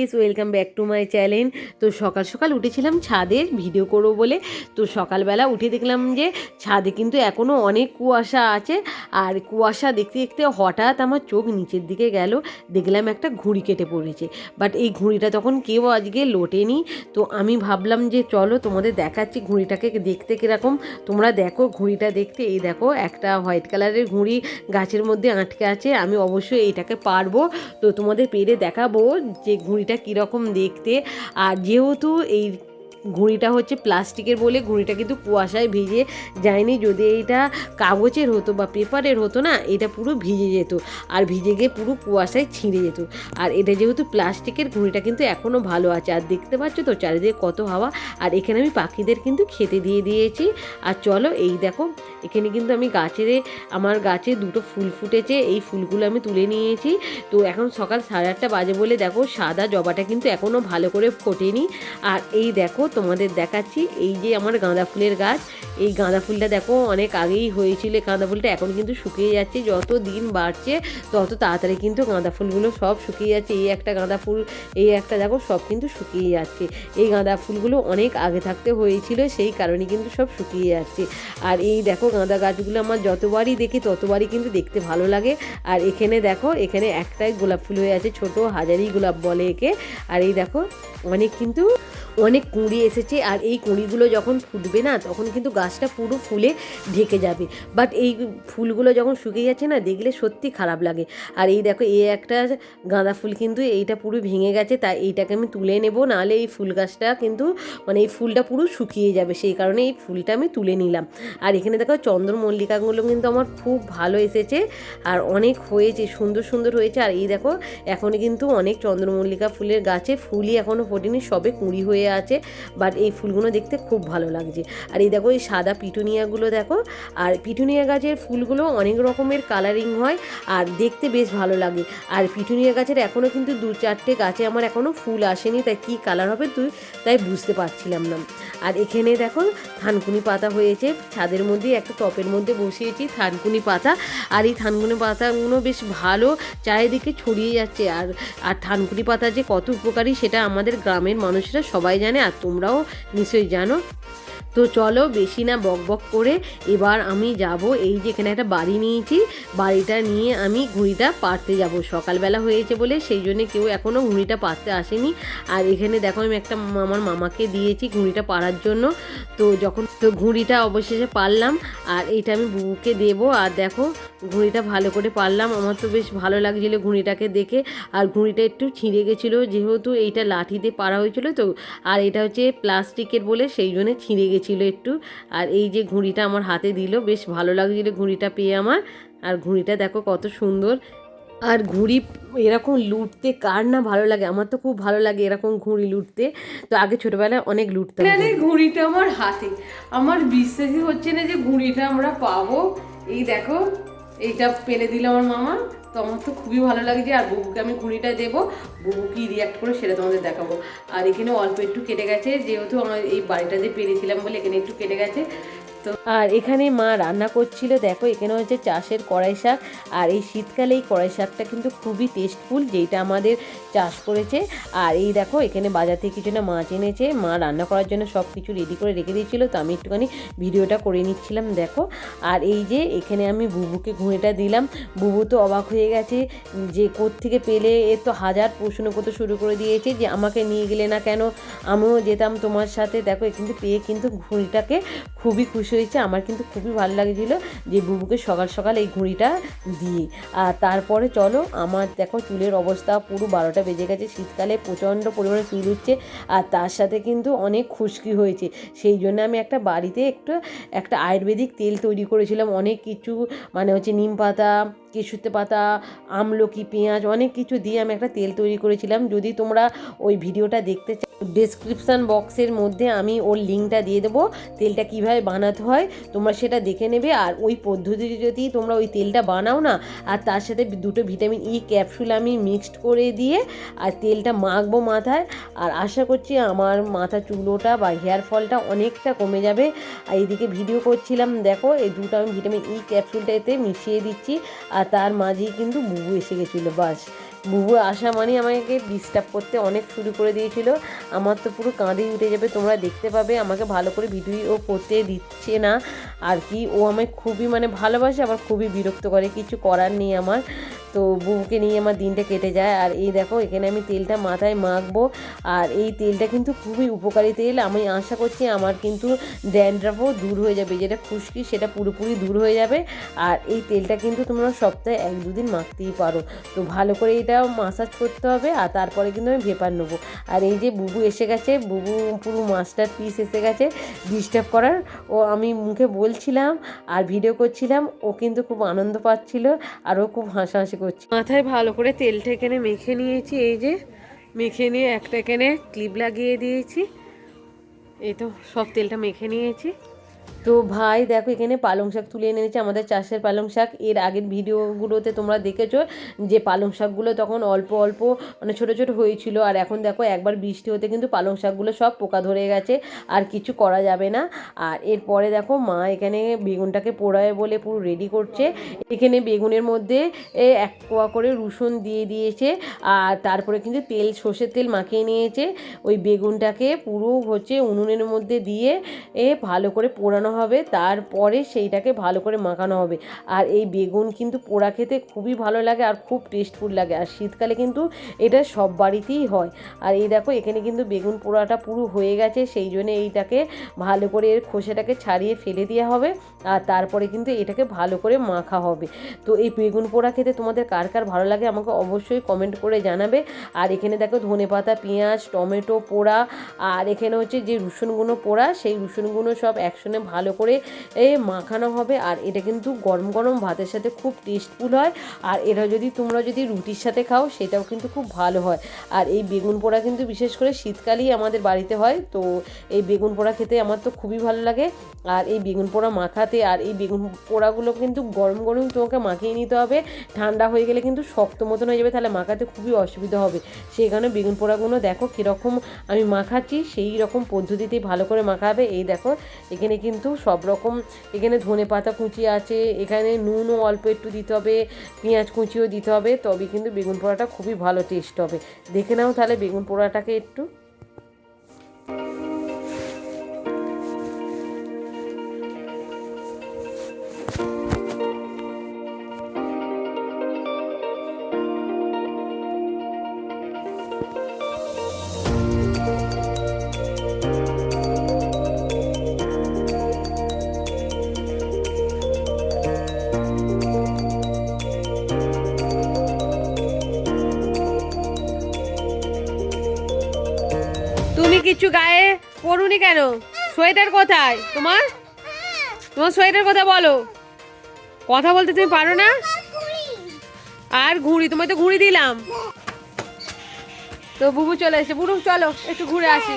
Guys welcome back to my channel তো সকাল সকাল উঠেছিলাম ছাদে ভিডিও করব বলে। তো সকালবেলা উঠে দেখলাম যে ছাদে কিন্তু এখনও অনেক কুয়াশা আছে। আর কুয়াশা দেখতে দেখতে হঠাৎ আমার চোখ নিচের দিকে গেল, দেখলাম একটা ঘুড়ি কেটে পড়েছে। বাট এই ঘুড়িটা তখন কেউ আজকে লোটেনি। তো আমি ভাবলাম যে চলো তোমাদের দেখাচ্ছি ঘুড়িটাকে দেখতে কীরকম। তোমরা দেখো ঘুড়িটা দেখতে, এই দেখো একটা হোয়াইট কালারের ঘুড়ি গাছের মধ্যে আটকে আছে। আমি অবশ্যই এইটাকে পারব। তো তোমাদের পেরে দেখাবো যে ঘুড়িটা কীরকম দেখতে? আর যেহেতু এই ঘুড়িটা হচ্ছে প্লাস্টিকের বলে ঘুড়িটা কিন্তু কুয়াশায় ভিজে যায়নি। যদি এইটা কাগজের হতো বা পেপারের হতো না, এটা পুরো ভিজে যেত আর ভিজে গিয়ে পুরো কুয়াশায় ছিঁড়ে যেত। আর এটা যেহেতু প্লাস্টিকের, ঘুড়িটা কিন্তু এখনও ভালো আছে। আর দেখতে পাচ্ছ তো চারিদিকে কত হাওয়া। আর এখানে আমি পাখিদের কিন্তু খেতে দিয়ে দিয়েছি। আর চলো এই দেখো, এখানে কিন্তু আমি গাছের আমার গাছে দুটো ফুল ফুটেছে। এই ফুলগুলো আমি তুলে নিয়েছি। তো এখন সকাল সাড়ে আটটা বাজে বলে দেখো, সাদা জবাটা কিন্তু এখনও ভালো করে ফোটেনি। আর এই দেখো তোমাদের দেখাচ্ছি। এই যে আমার গাঁদা ফুলের গাছ, এই গাঁদা ফুলটা দেখো, অনেক আগেই হয়েছিল। গাঁদা ফুলটা এখন কিন্তু শুকিয়ে যাচ্ছে। যত দিন বাড়ছে, তত তাড়াতাড়ি কিন্তু গাঁদা ফুলগুলো সব শুকিয়ে যাচ্ছে। এই একটা গাঁদা ফুল, এই একটা দেখো, সব কিন্তু শুকিয়ে যাচ্ছে। এই গাঁদা ফুলগুলো অনেক আগে থাকতে হয়েছিল, সেই কারণে কিন্তু সব শুকিয়ে যাচ্ছে। আর এই দেখো, গাঁদা গাছগুলো আমার যতবারই দেখি, ততবারই কিন্তু দেখতে ভালো লাগে। আর এখানে দেখো, এখানে একটাই গোলাপ ফুল হয়ে আছে, ছোট হাজারি গোলাপ বলে একে। আর এই দেখো, অনেক কিন্তু অনেক কুঁড়ি এসেছে আর এই কুঁড়িগুলো যখন ফুটবে না, তখন কিন্তু গাছটা পুরো ফুলে ঢেকে যাবে। বাট এই ফুলগুলো যখন শুকিয়ে যাচ্ছে না, দেখলে সত্যি খারাপ লাগে। আর এই দেখো এই একটা গাঁদা ফুল কিন্তু এইটা পুরো ভেঙে গেছে, তাই এইটাকে আমি তুলে নেব, নাহলে এই ফুল গাছটা কিন্তু মানে এই ফুলটা পুরো শুকিয়ে যাবে। সেই কারণে এই ফুলটা আমি তুলে নিলাম। আর এখানে দেখো চন্দ্রমল্লিকাগুলো কিন্তু আমার খুব ভালো এসেছে, আর অনেক হয়েছে, সুন্দর সুন্দর হয়েছে। আর এই দেখো এখন কিন্তু অনেক চন্দ্রমল্লিকা ফুলের গাছে ফুলই এখনও ফোটেনি, সবে কুঁড়ি হয়ে আছে বাট এই ফুলগুলো দেখতে খুব ভালো লাগছে। আর এই দেখো, এই সাদা পিটুনিয়াগুলো দেখো, আর পিটুনিয়া গাছের ফুলগুলো অনেক রকমের কালারিং হয়, আর দেখতে বেশ ভালো লাগে। আর পিটুনিয়া গাছের এখনও কিন্তু দু চারটে গাছে আমার এখনও ফুল আসেনি, তাই কী কালার হবে তুই, তাই বুঝতে পারছিলাম না। আর এখানে দেখো, থানকুনি পাতা হয়েছে, ছাদের মধ্যে একটা টপের মধ্যে বসিয়েছি থানকুনি পাতা, আর এই থানকুনি পাতাগুলো বেশ ভালো চারিদিকে ছড়িয়ে যাচ্ছে, আর আর থানকুনি পাতা যে কত উপকারী সেটা আমাদের গ্রামের মানুষরা সবাই জানে আর তোমরাও নিশ্চয়ই জানো। তো চলো বেশি না বক বক করে এবার আমি যাব এই যে এখানে একটা বাড়ি নিয়েছি। বাড়িটা নিয়ে আমি ঘুড়িটা পারতে যাব। সকালবেলা হয়েছে বলে সেই জন্যে কেউ এখনও ঘুড়িটা পারতে আসেনি। আর এখানে দেখো আমি একটা আমার মামাকে দিয়েছি ঘুড়িটা পারার জন্য। তো যখন, তো ঘুড়িটা অবশেষে পারলাম আর এইটা আমি বুবুকে দেবো। আর দেখো ঘুড়িটা ভালো করে পারলাম আমার তো বেশ ভালো লাগছিল ঘুড়িটাকে দেখে। আর ঘুড়িটা একটু ছিঁড়ে গেছিল। যেহেতু এইটা লাঠিতে পারা হয়েছিল তো, আর এটা হচ্ছে প্লাস্টিকের বলে সেই জন্য ছিঁড়ে গেছিল। একটু। আর এই যে ঘুড়িটা আমার হাতে দিল বেশ ভালো লাগছিল ঘুড়িটা পেয়ে আমার। আর ঘুড়িটা দেখো কত সুন্দর। আর ঘুড়ি এরকম লুটতে কার না ভালো লাগে? আমার তো খুব ভালো লাগে এরকম ঘুড়ি লুটতে। তো আগে ছোটবেলায় অনেক লুটতাম এখানে ঘুড়িটা আমার হাতে। আমার বিশ্বাসই হচ্ছে না যে ঘুড়িটা আমরা পাবো। এই দেখো এইটা পেলে দিল আমার মামা। তো আমার তো খুবই ভালো লাগছে আর বুবুকে আমি ঘুড়িটা দেবো। বুবু কি রিয়াক্ট করে সেটা তোমাদের দেখাবো। আর এখানে অল্প একটু কেটে গেছে, যেহেতু আমার এই বাড়িটা যে পেরেছিলাম বলে এখানে একটু কেটে গেছে। তো আর এখানে মা রান্না করছিল, দেখো এখানে হচ্ছে চাষের কড়াই শাক আর এই শীতকালে এই কড়াই শাকটা কিন্তু খুবই টেস্টফুল যেটা আমাদের চাষ করেছে। আর এই দেখো এখানে বাজার থেকে কিছু না মাছ এনেছে, মা রান্না করার জন্য সব কিছু রেডি করে রেখে দিয়েছিল, তো আমি একটুখানি ভিডিওটা করে নিচ্ছিলাম, দেখো। আর এই যে এখানে আমি বুবুকে ঘুঁড়িটা দিলাম, বুবু তো অবাক হয়ে গেছে যে থেকে পেলে, এ তো হাজার প্রশ্ন করতে শুরু করে দিয়েছে যে আমাকে নিয়ে গেলে না কেন? আমিও যেতাম তোমার সাথে, দেখো কিন্তু পেয়ে কিন্তু ঘুড়িটাকে খুবই খুশি হয়েছে আমার কিন্তু খুবই ভালো লাগছিল যে বুবুকে সকাল সকাল এই ঘুড়িটা দিয়ে আর তারপরে চলো, আমার দেখো চুলের অবস্থা পুরো বারোটা বেজে গেছে। শীতকালে প্রচণ্ড পরিমাণে চুল উঠছে আর তার সাথে কিন্তু অনেক খুশকি হয়েছে। সেই জন্য আমি একটা বাড়িতে একটু একটা আয়ুর্বেদিক তেল তৈরি করেছিলাম। অনেক কিছু মানে হচ্ছে নিম পাতা কেশুতে পাতা, আমলকি, পেঁয়াজ অনেক কিছু দিয়ে আমি একটা তেল তৈরি করেছিলাম। যদি তোমরা ওই ভিডিওটা দেখতে ডিসক্রিপশান বক্সের মধ্যে আমি ওর লিঙ্কটা দিয়ে দেবো, তেলটা কীভাবে বানাতে হয়, তোমরা সেটা দেখে নেবে, আর ওই পদ্ধতিতে যদি তোমরা ওই তেলটা বানাও না, আর তার সাথে দুটো ভিটামিন ই ক্যাপসুল আমি মিক্সড করে দিয়ে, আর তেলটা মাখবো মাথায়, আর আশা করছি আমার মাথা চুলোটা বা হেয়ার ফলটা অনেকটা কমে যাবে। আর এদিকে ভিডিও করছিলাম, দেখো, এই দুটো আমি ভিটামিন ই ক্যাপসুলটা এতে মিশিয়ে দিচ্ছি, আর তার মাঝেই কিন্তু বুবু এসে গেছিল, বাস। বুবু আসা মানে আমাকে ডিস্টার্ব করতে অনেক শুরু করে দিয়েছিল। আমার তো পুরো কাঁদেই উঠে যাবে, তোমরা দেখতে পাবে। আমাকে ভালো করে ভিডিও করতে দিচ্ছে না। আর কি, ও আমায় খুবই মানে ভালোবাসে, আবার খুবই বিরক্ত করে। কিছু করার নেই আমার। তো বুবুকে নিয়ে আমার দিনটা কেটে যায়। আর এই দেখো, এখানে আমি তেলটা মাথায় মাখবো। আর এই তেলটা কিন্তু খুবই উপকারী তেল। আমি আশা করছি আমার কিন্তু ড্যান্ড্রাফও দূর হয়ে যাবে। যেটা খুশকি, সেটা পুরোপুরি দূর হয়ে যাবে। আর এই তেলটা কিন্তু তোমরা সপ্তাহে এক দুদিন মাখতেই পারো। তো ভালো করে এটা মাসাজ করতে হবে। আর তারপরে কিন্তু আমি ভেপার নেব। আর এই যে বুবু এসে গেছে, বুবু পুরো মাস্টার পিস এসে গেছে ডিস্টার্ব করার। ও আমি মুখে বলছিলাম আর ভিডিও করছিলাম। ও কিন্তু খুব আনন্দ পাচ্ছিল। আর ও খুব হাসাহাসি করছে। মাথায় ভালো করে তেলটা এখানে মেখে নিয়েছি, এই যে মেখে নিয়ে একটা এখানে ক্লিপ লাগিয়ে দিয়েছি। এই তো সব তেলটা মেখে নিয়েছি। তো ভাই, দেখো এখানে পালং শাক তুলে এনে এনেছে, আমাদের চাষের পালং শাক। এর আগের ভিডিওগুলোতে তোমরা দেখেছ যে পালং শাকগুলো তখন অল্প অল্প মানে ছোট ছোট হয়েছিল, আর এখন দেখো একবার বৃষ্টি হতে কিন্তু পালং শাকগুলো সব পোকা ধরে গেছে, আর কিছু করা যাবে না। আর এরপরে দেখো মা এখানে বেগুনটাকে পোড়ায় বলে পুরো রেডি করছে। এখানে বেগুনের মধ্যে এক কোয়া করে রসুন দিয়ে দিয়েছে, আর তারপরে কিন্তু তেল, সর্ষের তেল মাখিয়ে নিয়েছে। ওই বেগুনটাকে পুরো হচ্ছে উনুনের মধ্যে দিয়ে এ ভালো করে পোড়ানো হবে, তারপরে সেইটাকে ভালো করে মাখানো হবে। আর এই বেগুন কিন্তু পোড়া খেতে খুবই ভালো লাগে আর খুব টেস্টফুল লাগে। আর শীতকালে কিন্তু এটা সব বাড়িতেই হয়। আর এই দেখো, এখানে কিন্তু বেগুন পোড়াটা পুরো হয়ে গেছে, সেই জন্য এইটাকে ভালো করে এর খোসাটাকে ছাড়িয়ে ফেলে দেওয়া হবে। আর তারপরে কিন্তু এটাকে ভালো করে মাখা হবে। তো এই বেগুন পোড়া খেতে তোমাদের কার কার ভালো লাগে আমাকে অবশ্যই কমেন্ট করে জানাবে। আর এখানে দেখো ধনে পাতা পেঁয়াজ, টমেটো পোড়া, আর এখানে হচ্ছে যে রসুনগুলো পোড়া, সেই রসুনগুলো সব একসঙ্গে ভালো করে, এ, মাখানো হবে। আর এটা কিন্তু গরম গরম ভাতের সাথে খুব টেস্টফুল হয়। আর এটা যদি তোমরা যদি রুটির সাথে খাও, সেটাও কিন্তু খুব ভালো হয়। আর এই বেগুন পোড়া কিন্তু বিশেষ করে শীতকালেই আমাদের বাড়িতে হয়। তো এই বেগুন পোড়া খেতে আমার তো খুবই ভালো লাগে। আর এই বেগুন পোড়া মাখাতে আর এই বেগুন পোড়াগুলো কিন্তু গরম গরম তোমাকে মাখিয়ে নিতে হবে। ঠান্ডা হয়ে গেলে কিন্তু শক্ত মতন হয়ে যাবে, তাহলে মাখাতে খুবই অসুবিধা হবে। সেই কারণে বেগুন পোড়াগুলো দেখো কীরকম আমি মাখাচ্ছি, সেই রকম পদ্ধতিতেই ভালো করে মাখাবে। এই দেখো, এখানে কিন্তু সব রকম। এখানে ধনে পাতা কুচি আছে, এখানে নুনও অল্প একটু দিতে হবে, পেঁয়াজ কুচিও দিতে হবে, তবে কিন্তু বেগুন পোড়াটা খুবই ভালো টেস্ট হবে। দেখে নাও তাহলে বেগুন পোড়াটাকে একটু। কিছু গায়ে পরুনি কেন? সোয়েটার কোথায়? তোমার? তোমার সোয়েটার কথা বলো। কথা বলতে তুমি পারো না? আর ঘুড়ি, তোমায় তো ঘুড়ি দিলাম। তো বুবু চলে এসে বুবু, চলো, একটু ঘুরে আসি।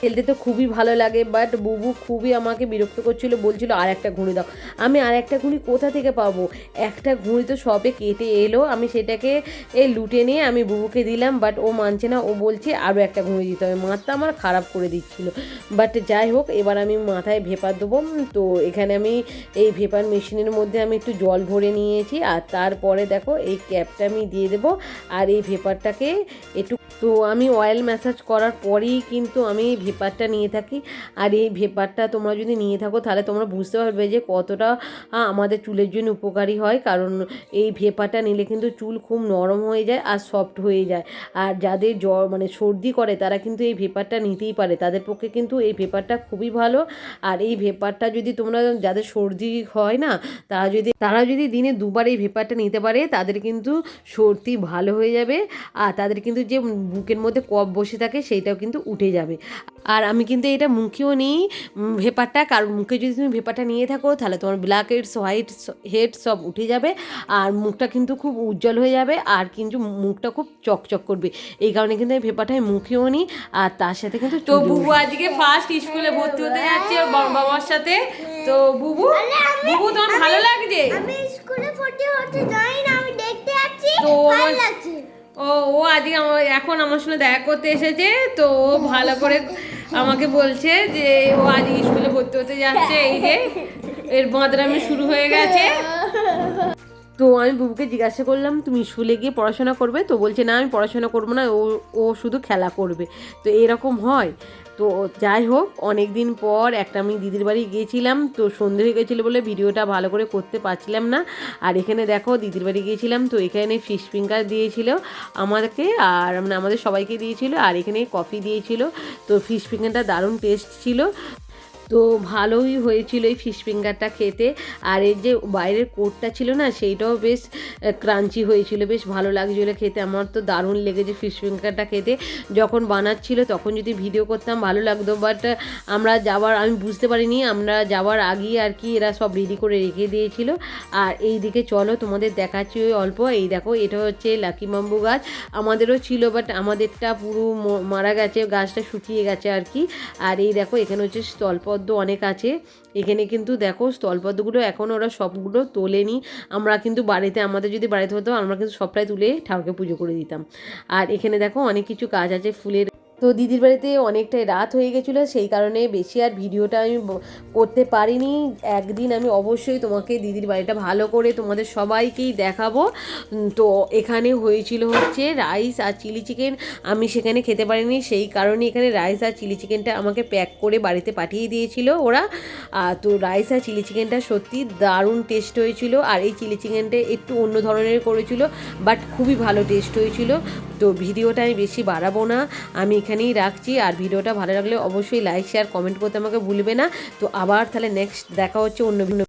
খেলতে তো খুবই ভালো লাগে বাট বুবু খুবই আমাকে বিরক্ত করছিল, বলছিল, আর একটা ঘুড়ি দাও। আমি আর একটা ঘুড়ি কোথা থেকে পাবো? একটা ঘুড়ি তো সবে কেটে এলো, আমি সেটাকে এ লুটে নিয়ে আমি বুবুকে দিলাম বাট ও মানছে না, ও বলছে আরও একটা ঘুড়ি দিতে হবে। মাথা আমার খারাপ করে দিচ্ছিল বাট যাই হোক, এবার আমি মাথায় ভেপার দেবো তো এখানে আমি এই ভেপার মেশিনের মধ্যে আমি একটু জল ভরে নিয়েছি, আর তারপরে দেখো, এই ক্যাপটা আমি দিয়ে দেবো, আর এই ভেপারটাকে একটু, তো আমি অয়েল ম্যাসাজ করার পরেই কিন্তু আমি ভেপারটা নিয়ে থাকি। আর এই ভেপারটা তোমরা যদি নিয়ে থাকো, তাহলে তোমরা বুঝতে পারবে যে কতটা আমাদের চুলের জন্য উপকারী হয়। কারণ এই ভেপারটা নিলে কিন্তু চুল খুব নরম হয়ে যায় আর সফট হয়ে যায়। আর যাদের জ্বর মানে সর্দি করে, তারা কিন্তু এই ভেপারটা নিতেই পারে। তাদের পক্ষে কিন্তু এই ভেপারটা খুবই ভালো। আর এই ভেপারটা যদি তোমরা, যাদের সর্দি হয় না, তারা যদি তারা যদি দিনে দুবার এই ভেপারটা নিতে পারে, তাদের কিন্তু সর্দি ভালো হয়ে যাবে। আর তাদের কিন্তু যে বুকের মধ্যে কফ বসে থাকে, সেইটাও কিন্তু উঠে যাবে। আর আমি কিন্তু এটা মুখেও নিই ভেপারটা কারণ মুখে যদি তুমি ভেপারটা নিয়ে থাকো তাহলে তোমার ব্ল্যাক হেডস হোয়াইট হেড সব উঠে যাবে আর মুখটা কিন্তু খুব উজ্জ্বল হয়ে যাবে আর কিন্তু মুখটা খুব চকচক করবে। এই কারণে কিন্তু আমি ভেপারটা আমি মুখেও নিই আর তার সাথে কিন্তু তো বুবু আজকে ফার্স্ট স্কুলে ভর্তি হতে যাচ্ছে ওর বাবার সাথে। তো বুবু বুবু তোমার ভালো লাগছে? আমি স্কুলে ভর্তি হতে যাই না আমি দেখতে যাচ্ছি তো ভালো লাগছে। ও ও আজকে আমার, এখন আমার সঙ্গে দেখা করতে এসেছে, তো ও ভালো করে আমাকে বলছে যে, ও আজকে স্কুলে ভর্তি হতে যাচ্ছে, এই যে, এর বাঁদরামি শুরু হয়ে গেছে। তো আমি বুবুকে জিজ্ঞাসা করলাম, তুমি স্কুলে গিয়ে পড়াশোনা করবে? তো বলছে, না, আমি পড়াশোনা করব না, ও ও শুধু খেলা করবে। তো এরকম হয়। তো যাই হোক অনেক দিন পর একটা আমি দিদির বাড়ি গিয়েছিলাম, তো সন্ধে হয়ে গেছিল বলে ভিডিওটা ভালো করে করতে পারছিলাম না। আর এখানে দেখো, দিদির বাড়ি গিয়েছিলাম, তো এখানে ফিশ ফিঙ্গার দিয়েছিল আমাকে, আর মানে আমাদের সবাইকে দিয়েছিল, আর এখানে কফি দিয়েছিল, তো ফিশ ফিঙ্গারটা দারুণ টেস্ট ছিল। তো ভালোই হয়েছিল এই ফিশ ফিঙ্গারটা খেতে। আর এর যে বাইরের কোটটা ছিল না, সেইটাও বেশ ক্রাঞ্চি হয়েছিল, বেশ ভালো লাগছিল খেতে। আমার তো দারুণ লেগেছে ফিশ ফিঙ্গারটা খেতে। যখন বানাচ্ছিল তখন যদি ভিডিও করতাম, ভালো লাগতো। বাট আমরা যাওয়ার, আমি বুঝতে পারিনি, আমরা যাওয়ার আগেই আর কি এরা সব রেডি করে রেখে দিয়েছিল। আর এই দিকে চলো, তোমাদের দেখাচ্ছি ওই অল্প। এই দেখো, এটা হচ্ছে লাকি মাম্বু গাছ। আমাদেরও ছিল বাট আমাদেরটা পুরো মারা গেছে, গাছটা শুকিয়ে গেছে আর কি। আর এই দেখো, এখানে হচ্ছে স্থলপদ্ম অনেক আছে। এখানে কিন্তু দেখো স্থলপদ্মগুলো এখন ওরা সবগুলো তোলেনি। আমরা কিন্তু বাড়িতে, আমাদের যদি বাড়িতে হতো, আমরা কিন্তু সবটাই তুলে ঠাকুরকে পুজো করে দিতাম। আর এখানে দেখো অনেক কিছু কাজ আছে, ফুলের তো দিদির বাড়িতে অনেকটাই রাত হয়ে গেছিল, সেই কারণে বেশি আর ভিডিওটা আমি করতে পারিনি। একদিন আমি অবশ্যই তোমাকে দিদির বাড়িটা ভালো করে তোমাদের সবাইকেই দেখাবো। তো এখানে হয়েছিল হচ্ছে রাইস আর চিলি চিকেন আমি সেখানে খেতে পারিনি, সেই কারণে এখানে রাইস আর চিলি চিকেনটা আমাকে প্যাক করে বাড়িতে পাঠিয়ে দিয়েছিল ওরা। তো রাইস আর চিলি চিকেনটা সত্যি দারুণ টেস্ট হয়েছিল, আর এই চিলি চিকেনটা একটু অন্য ধরনের করেছিল, বাট খুবই ভালো টেস্ট হয়েছিল। তো ভিডিওটা আমি বেশি বাড়াবো না। আমি এখানেই রাখছি। আর ভিডিওটা ভালো লাগলে অবশ্যই লাইক শেয়ার কমেন্ট করতে আমাকে ভুলবে না। তো আবার তাহলে নেক্সট দেখা হচ্ছে অন্য